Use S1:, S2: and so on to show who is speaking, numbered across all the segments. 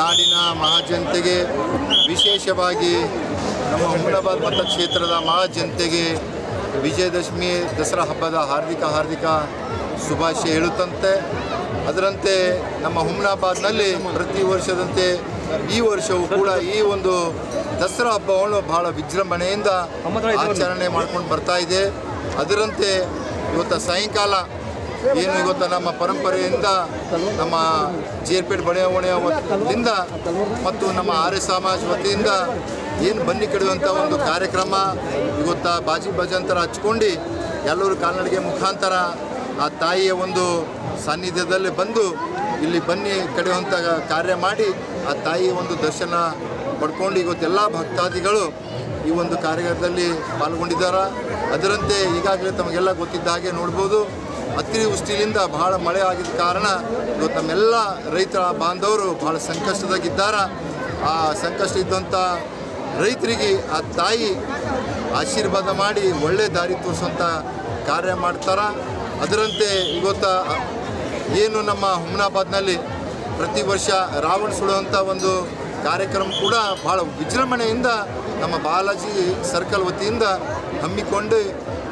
S1: ನಾಡಿನ ಮಹಾಜನತೆಗೆ ವಿಶೇಷವಾಗಿ ನಮ್ಮ ಹುಮನಾಬಾದ್ ಮತಕ್ಷೇತ್ರದ ಮಹಾಜನತೆಗೆ ವಿಜಯದಶಮಿ, ದಸರಾ ಹಬ್ಬದ ಹಾರ್ದಿಕ ಹಾರ್ದಿಕ ಶುಭಾಶಯ ಹೇಳುತ್ತಂತೆ. ಅದರಂತೆ ನಮ್ಮ ಹುಮ್ನಾಬಾದ್ನಲ್ಲಿ ಪ್ರತಿ ವರ್ಷದಂತೆ ಈ ವರ್ಷವೂ ಕೂಡ ಈ ಒಂದು ದಸರಾ ಹಬ್ಬವನ್ನು ಬಹಳ ವಿಜೃಂಭಣೆಯಿಂದ ಆಚರಣೆ ಮಾಡ್ಕೊಂಡು ಬರ್ತಾ ಇದೆ. ಅದರಂತೆ ಇವತ್ತು ಸಾಯಂಕಾಲ ಏನು ಇವತ್ತು ನಮ್ಮ ಪರಂಪರೆಯಿಂದ ನಮ್ಮ ಜೇರ್ಪೇಟ್ ಬಡಾವಣೆಯ ವತಿಯಿಂದ ಮತ್ತು ನಮ್ಮ ಆರ್ಯ ಸಮಾಜ ವತಿಯಿಂದ ಏನು ಬನ್ನಿ ಕಡಿಯುವಂಥ ಒಂದು ಕಾರ್ಯಕ್ರಮ ಇವತ್ತು ಬಾಜಿ ಬಜಂತರ ಹಚ್ಕೊಂಡು ಎಲ್ಲರೂ ಕಾಲ್ನಡಿಗೆ ಮುಖಾಂತರ ಆ ತಾಯಿಯ ಒಂದು ಸಾನ್ನಿಧ್ಯದಲ್ಲಿ ಬಂದು ಇಲ್ಲಿ ಬನ್ನಿ ಕಡಿಯುವಂಥ ಕಾರ್ಯ ಮಾಡಿ ಆ ತಾಯಿಯ ಒಂದು ದರ್ಶನ ಪಡ್ಕೊಂಡು ಇವತ್ತೆಲ್ಲ ಭಕ್ತಾದಿಗಳು ಈ ಒಂದು ಕಾರ್ಯದಲ್ಲಿ ಪಾಲ್ಗೊಂಡಿದ್ದಾರೆ? ಅದರಂತೆ ಈಗಾಗಲೇ ತಮಗೆಲ್ಲ ಗೊತ್ತಿದ್ದ ಹಾಗೆ ನೋಡ್ಬೋದು. ಅತಿವೃಷ್ಟಿಯಿಂದ ಬಹಳ ಮಳೆ ಆಗಿದ್ದ ಕಾರಣ ಇವತ್ತು ನಮ್ಮೆಲ್ಲ ರೈತರ ಬಾಂಧವರು ಬಹಳ ಸಂಕಷ್ಟದಾಗಿದ್ದಾರೆ. ಆ ಸಂಕಷ್ಟ ಇದ್ದಂಥ ರೈತರಿಗೆ ಆ ತಾಯಿ ಆಶೀರ್ವಾದ ಮಾಡಿ ಒಳ್ಳೆ ದಾರಿ ತೋರಿಸುವಂಥ ಕಾರ್ಯ ಮಾಡ್ತಾರೆ. ಅದರಂತೆ ಇವತ್ತು ಏನು ನಮ್ಮ ಹುಮ್ನಾಬಾದ್ನಲ್ಲಿ ಪ್ರತಿ ವರ್ಷ ರಾವಣ ಸುಡುವಂಥ ಒಂದು ಕಾರ್ಯಕ್ರಮ ಕೂಡ ಭಾಳ ವಿಜೃಂಭಣೆಯಿಂದ ನಮ್ಮ ಬಾಲಾಜಿ ಸರ್ಕಲ್ ವತಿಯಿಂದ ಹಮ್ಮಿಕೊಂಡು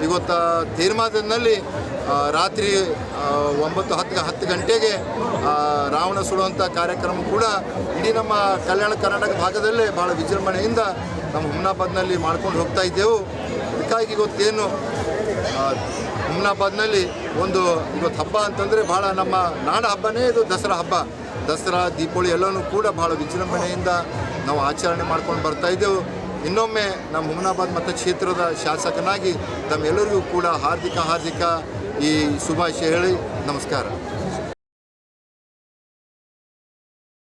S1: ಇವತ್ತು ತೀರ್ಮಾನದಲ್ಲಿ ರಾತ್ರಿ ಒಂಬತ್ತು ಹತ್ತು ಹತ್ತು ಗಂಟೆಗೆ ರಾವಣ ಸುಡುವಂಥ ಕಾರ್ಯಕ್ರಮ ಕೂಡ ಇಡೀ ನಮ್ಮ ಕಲ್ಯಾಣ ಕರ್ನಾಟಕ ಭಾಗದಲ್ಲೇ ಭಾಳ ವಿಜೃಂಭಣೆಯಿಂದ ನಮ್ಮ ಹುಮ್ನಾಬಾದ್ನಲ್ಲಿ ಮಾಡ್ಕೊಂಡು ಹೋಗ್ತಾ ಇದ್ದೆವು. ಅದಕ್ಕಾಗಿ ಇವತ್ತೇನು ಹುಮ್ನಾಬಾದ್ನಲ್ಲಿ ಒಂದು ಇವತ್ತು ಹಬ್ಬ ಅಂತಂದರೆ ಭಾಳ ನಮ್ಮ ನಾಡ ಹಬ್ಬನೇ ಇದು ದಸರಾ ಹಬ್ಬ. ದಸರಾ, ದೀಪಾವಳಿ ಎಲ್ಲನೂ ಕೂಡ ಭಾಳ ವಿಜೃಂಭಣೆಯಿಂದ ನಾವು ಆಚರಣೆ ಮಾಡ್ಕೊಂಡು ಬರ್ತಾ ಇದ್ದೆವು. ಇನ್ನೊಮ್ಮೆ ನಮ್ಮ ಹುಮನಾಬಾದ್ ಮತಕ್ಷೇತ್ರದ ಶಾಸಕನಾಗಿ ತಮ್ಮೆಲ್ಲರಿಗೂ ಕೂಡ ಹಾರ್ದಿಕ ಹಾರ್ದಿಕ ಈ ಶುಭಾಶಯ ಹೇಳಿ ನಮಸ್ಕಾರ.